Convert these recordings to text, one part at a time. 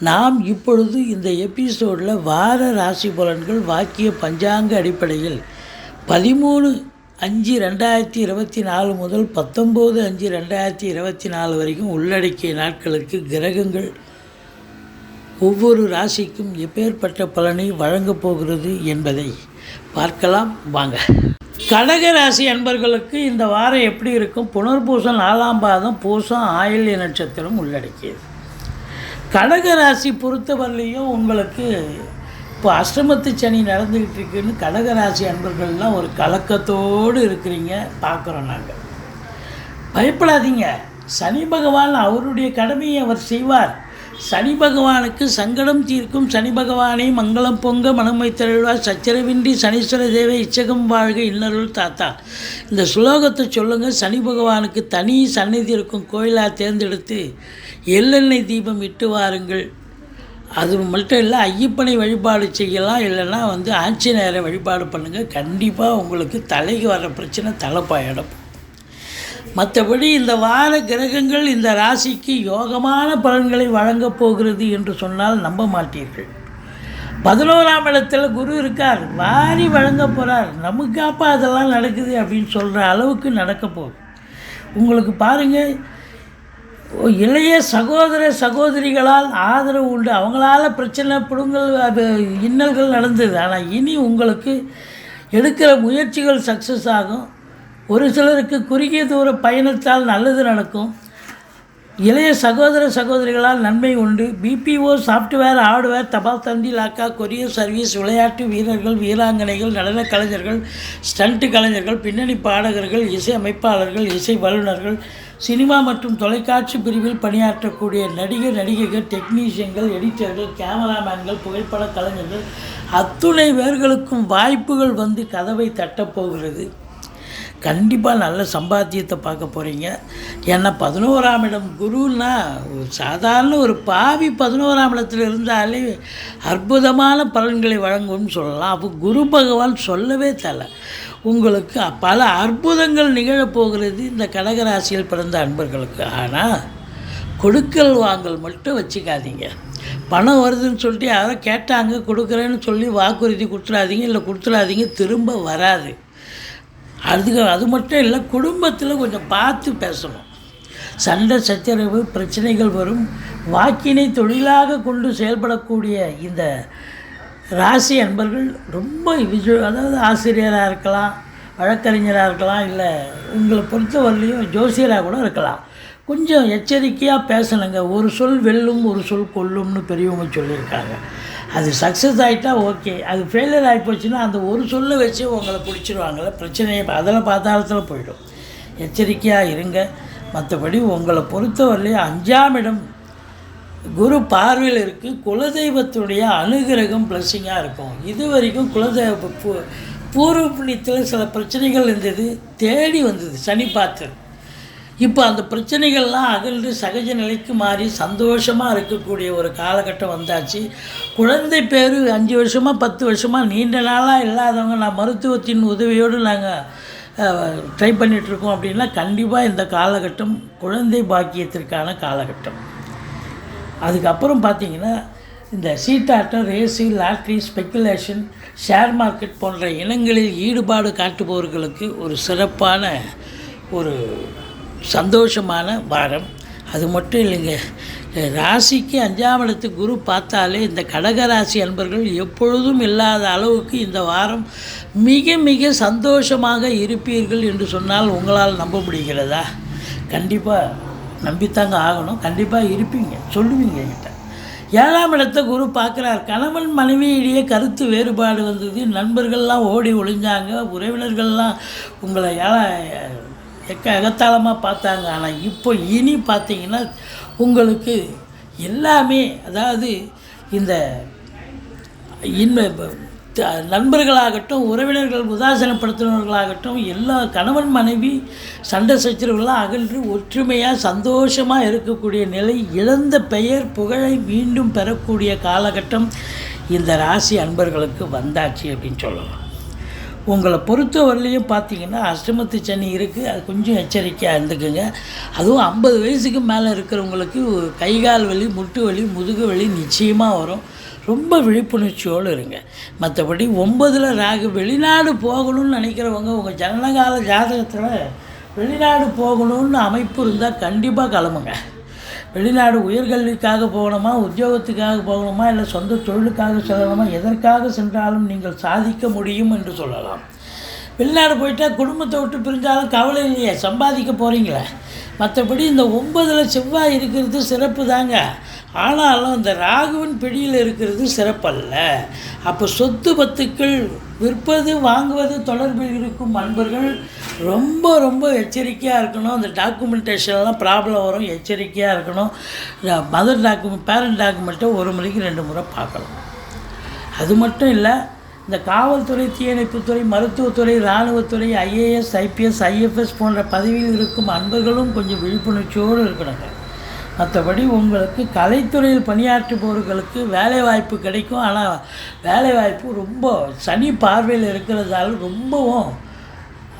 நாம் இப்பொழுது இந்த எபிசோடில் வார ராசி பலன்கள் வாக்கிய பஞ்சாங்க அடிப்படையில் பதிமூணு அஞ்சு ரெண்டாயிரத்தி இருபத்தி நாலு முதல் பத்தொம்போது அஞ்சு ரெண்டாயிரத்தி இருபத்தி நாலு வரைக்கும் உள்ளடக்கிய நாட்களுக்கு கிரகங்கள் ஒவ்வொரு ராசிக்கும் எப்பேற்பட்ட பலனை வழங்கப் போகிறது என்பதை பார்க்கலாம். வாங்க. கடக ராசி அன்பர்களுக்கு இந்த வாரம் எப்படி இருக்கும்? புனர்பூசம் நாலாம் பாதம் பூசம் ஆயில்ய நட்சத்திரம் உள்ளடக்கியது. கடக ராசி பொறுத்தவரையிலையும் உங்களுக்கு இப்போ அஷ்டமத்து சனி நடந்துக்கிட்டு இருக்குன்னு கடகராசி அன்பர்கள்லாம் ஒரு கலக்கத்தோடு இருக்கிறீங்க பார்க்குறோம் நாங்கள் பயப்படாதீங்க. சனி பகவான் அவருடைய கடமையை அவர் செய்வார். சனி பகவானுக்கு சங்கடம் தீர்க்கும் சனி பகவானை மங்களம் பொங்க மனம் வைத்தருள்வார். சச்சரவின்றி சனீஸ்வர தேவை இச்சகம் வாழ்க இன்னருள் தாத்தா. இந்த சுலோகத்தை சொல்லுங்கள் சனி பகவானுக்கு தனி சந்நிதி இருக்கும் கோயிலாக தேர்ந்தெடுத்து எள்ளெண்ணெய் தீபம் இட்டு வாருங்கள். அது மட்டும் இல்லை ஐயப்பனை வழிபாடு செய்யலாம். இல்லைன்னா வந்து ஆஞ்சநேயரை வழிபாடு பண்ணுங்கள் கண்டிப்பாக உங்களுக்கு தலைக்கு வர பிரச்சனை தலைப்பாயிடும் மற்றபடி இந்த வார கிரகங்கள் இந்த ராசிக்கு யோகமான பலன்களை வழங்கப் போகிறது என்று சொன்னால் நம்ப மாட்டீர்கள். பதினோராம் இடத்துல குரு இருக்கார். வாரி வழங்க போகிறார் நமக்காப்பா அதெல்லாம் நடக்குது அப்படின்னு சொல்கிற அளவுக்கு நடக்க போகுது. உங்களுக்கு பாருங்கள் இளைய சகோதர சகோதரிகளால் ஆதரவு உண்டு. அவங்களால பிரச்சனை பிடுங்கல் அது இன்னல்கள் நடந்தது. ஆனால் இனி உங்களுக்கு எடுக்கிற முயற்சிகள் சக்ஸஸ் ஆகும். ஒரு சிலருக்கு குறுகிய தூர பயணத்தால் நல்லது நடக்கும். இளைய சகோதர சகோதரிகளால் நன்மை உண்டு. பிபிஓ சாஃப்ட்வேர் ஹார்ட்வேர் தபால் தந்தி லாக்கா கொரியர் சர்வீஸ் விளையாட்டு வீரர்கள் வீராங்கனைகள் நடன கலைஞர்கள் ஸ்டண்ட் கலைஞர்கள் பின்னணி பாடகர்கள் இசை அமைப்பாளர்கள் இசை வல்லுநர்கள் சினிமா மற்றும் தொலைக்காட்சி பிரிவில் பணியாற்றக்கூடிய நடிகர் நடிகைகள் டெக்னீஷியன்கள் எடிட்டர்கள் கேமராமேன்கள் புகைப்பட கலைஞர்கள் அத்துணை பேர்களுக்கும் வாய்ப்புகள் வந்து கதவை தட்டப்போகிறது கண்டிப்பாக நல்ல சம்பாத்தியத்தை பார்க்க போகிறீங்க ஏன்னா பதினோராம் இடம் குருன்னா சாதாரண ஒரு பாவி பதினோராம் இடத்துல இருந்தாலே அற்புதமான பலன்களை வழங்கும்னு சொல்லலாம். அப்போ குரு பகவான் சொல்லவே தலை. உங்களுக்கு பல அற்புதங்கள் நிகழப்போகிறது இந்த கடகராசியில் பிறந்த அன்பர்களுக்கு. ஆனால் கொடுக்கல் வாங்கல் மட்டும் வச்சுக்காதீங்க. பணம் வருதுன்னு சொல்லிட்டு யாரோ கேட்டாங்க கொடுக்குறேன்னு சொல்லி வாக்குறுதி கொடுத்துடாதீங்க இல்லை கொடுத்துடாதீங்க திரும்ப வராது. அதுக்கு அது மட்டும் இல்லை குடும்பத்தில் கொஞ்சம் பார்த்து பேசணும். சண்டை சச்சரவு பிரச்சனைகள் வரும். வாக்கினை தொழிலாக கொண்டு செயல்படக்கூடிய இந்த ராசி அன்பர்கள் ரொம்ப விஜு அதாவது ஆசிரியராக இருக்கலாம் வழக்கறிஞராக இருக்கலாம் இல்லை உங்களை பொறுத்தவரையிலையும் ஜோசியராக கூட இருக்கலாம். கொஞ்சம் எச்சரிக்கையாக பேசணுங்க. ஒரு சொல் வெல்லும் ஒரு சொல் கொல்லும்னு பெரியவங்க சொல்லியிருக்காங்க. அது சக்ஸஸ் ஆகிட்டா ஓகே அது ஃபெயிலியர் ஆகி போச்சுன்னா அந்த ஒரு சொல்லை வச்சு உங்களை பிடிச்சிருவாங்கள பிரச்சனையை அதெல்லாம் பாதாளத்தில் போயிடும். எச்சரிக்கையாக இருங்க. மற்றபடி உங்களை பொறுத்தவரையிலையும் அஞ்சாம் இடம் குரு பார்வையில் இருக்குது குலதெய்வத்துடைய அனுகிரகம் ப்ளஸ்ஸிங்காக இருக்கும். இது வரைக்கும் குலதெய்வ பூ பூர்வ புண்ணியத்தில் சில பிரச்சனைகள் இருந்தது. தேடி வந்தது. சனி பார்த்தது இப்போ அந்த பிரச்சனைகள்லாம் அகன்று சகஜ நிலைக்கு மாறி சந்தோஷமாக இருக்கக்கூடிய ஒரு காலகட்டம் வந்தாச்சு. குழந்தை பேர் அஞ்சு வருஷமாக பத்து வருஷமாக நீண்ட நாளாக இல்லாதவங்க நான் மருத்துவத்தின் உதவியோடு நாங்கள் ட்ரை பண்ணிகிட்ருக்கோம் அப்படின்னா கண்டிப்பாக இந்த காலகட்டம் குழந்தை பாக்கியத்திற்கான காலகட்டம். அதுக்கப்புறம் பார்த்தீங்கன்னா இந்த சீட்டாட்டம் race lottery speculation share market போன்ற இனங்களில் ஈடுபாடு காட்டுபவர்களுக்கு ஒரு சிறப்பான ஒரு சந்தோஷமான வாரம். அது மட்டும் இல்லைங்க. ராசிக்கு அஞ்சாம் இடத்து குரு பார்த்தாலே இந்த கடகராசி அன்பர்கள் எப்பொழுதும் இல்லாத அளவுக்கு இந்த வாரம் மிக மிக சந்தோஷமாக இருப்பீர்கள் என்று சொன்னால் உங்களால் நம்ப முடிகிறதா? கண்டிப்பாக நம்பித்தாங்க ஆகணும். கண்டிப்பாக இருப்பீங்க. சொல்லுவீங்க என்கிட்ட. ஏழாம் இடத்தை குரு பார்க்குறார். கணவன் மனைவியிடையே கருத்து வேறுபாடு வந்தது. நண்பர்கள்லாம் ஓடி ஒளிஞ்சாங்க. உறவினர்கள்லாம் உங்களை ஏழா எக்க அகத்தாளமாக பார்த்தாங்க. ஆனால் இப்போ இனி பார்த்தீங்கன்னா உங்களுக்கு எல்லாமே அதாவது இந்த இன்ப நண்பர்களாகட்டும் உறவினர்கள் உதாசனப்படுத்தினவர்களாகட்டும் எல்லா கணவன் மனைவி சண்டை சச்சரவுகளாக அகன்று ஒற்றுமையாக சந்தோஷமாக இருக்கக்கூடிய நிலை இழந்த பெயர் புகழை மீண்டும் பெறக்கூடிய காலகட்டம் இந்த ராசி அன்பர்களுக்கு வந்தாச்சு அப்படின்னு சொல்லலாம். உங்களை பொறுத்தவரையிலையும் பார்த்தீங்கன்னா அஷ்டமத்து சனி இருக்குது அது கொஞ்சம் எச்சரிக்கையாக இருந்துக்குங்க. அதுவும் ஐம்பது வயசுக்கு மேலே இருக்கிறவங்களுக்கு கை கால் வலி முட்டு வலி முதுகு வலி நிச்சயமாக வரும். ரொம்ப விழிப்புணர்ச்சியோடு இருங்க. மற்றபடி ஒம்பதில் ராகு வெளிநாடு போகணும்னு நினைக்கிறவங்க உங்கள் ஜனனகால ஜாதகத்தில் வெளிநாடு போகணும்னு அமைப்பு இருந்தால் கண்டிப்பாக கிளம்புங்க. வெளிநாடு உயர்கல்விக்காக போகணுமா உத்தியோகத்துக்காக போகணுமா இல்லை சொந்த தொழிலுக்காக செல்லணுமா எதற்காக சென்றாலும் நீங்கள் சாதிக்க முடியும் என்று சொல்லலாம். வெளிநாடு போயிட்டால் குடும்பத்தை விட்டு பிரிஞ்சாலும் கவலை இல்லையே சம்பாதிக்க போகிறீங்களே மற்றபடி இந்த ஒன்பதில் செவ்வாய் இருக்கிறது சிறப்பு தாங்க. ஆனாலும் இந்த ராகுவின் பிடியில் இருக்கிறது சிறப்பல்ல. அப்போ சொத்து பத்துக்கள் விற்பது வாங்குவது தொடர்பில் இருக்கும் அன்பர்கள் ரொம்ப ரொம்ப எச்சரிக்கையாக இருக்கணும். அந்த டாக்குமெண்டேஷன்லாம் ப்ராப்ளம் வரும். எச்சரிக்கையாக இருக்கணும். மதர் டாக்குமெண்ட் பேரண்ட் டாக்குமெண்ட்டை ஒரு முறைக்கு ரெண்டு முறை பார்க்கணும். அது மட்டும் இல்லை இந்த காவல்துறை தீயணைப்புத்துறை மருத்துவத்துறை இராணுவத்துறை ஐஏஎஸ் ஐபிஎஸ் ஐஎஃப்எஸ் போன்ற பதவியில் இருக்கும் அன்பர்களும் கொஞ்சம் விழிப்புணர்ச்சியோடு இருக்கணுங்க. மற்றபடி உங்களுக்கு கலைத்துறையில் பணியாற்றுபவர்களுக்கு வேலைவாய்ப்பு கிடைக்கும். ஆனால் வேலைவாய்ப்பு ரொம்ப சனி பார்வையில் இருக்கிறதால ரொம்பவும்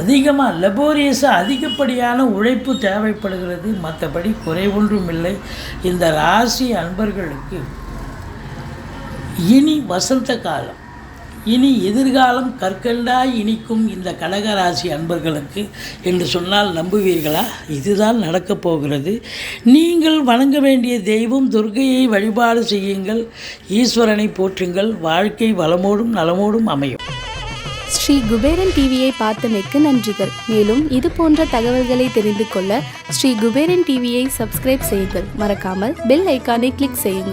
அதிகமாக லெபோரியஸாக அதிகப்படியான உழைப்பு தேவைப்படுகிறது. மற்றபடி குறைவொன்றும் இல்லை. இந்த ராசி அன்பர்களுக்கு இனி வசந்த காலம். இனி எதிர்காலம் கற்கண்டாய் இனிக்கும் இந்த கடகராசி அன்பர்களுக்கு என்று சொன்னால் நம்புவீர்களா? இதுதான் நடக்கப் போகிறது. நீங்கள் வணங்க வேண்டிய தெய்வம் துர்கையை வழிபாடு செய்யுங்கள். ஈஸ்வரனை போற்றுங்கள். வாழ்க்கை வளமோடும் நலமோடும் அமையும். ஸ்ரீ குபேரன் டிவியை பார்த்தமைக்கு நன்றிகள். மேலும் இது போன்ற தகவல்களை தெரிந்து கொள்ள ஸ்ரீ குபேரன் டிவியை சப்ஸ்கிரைப் செய்யுங்கள். மறக்காமல் பெல் ஐக்கானை கிளிக் செய்யுங்கள்.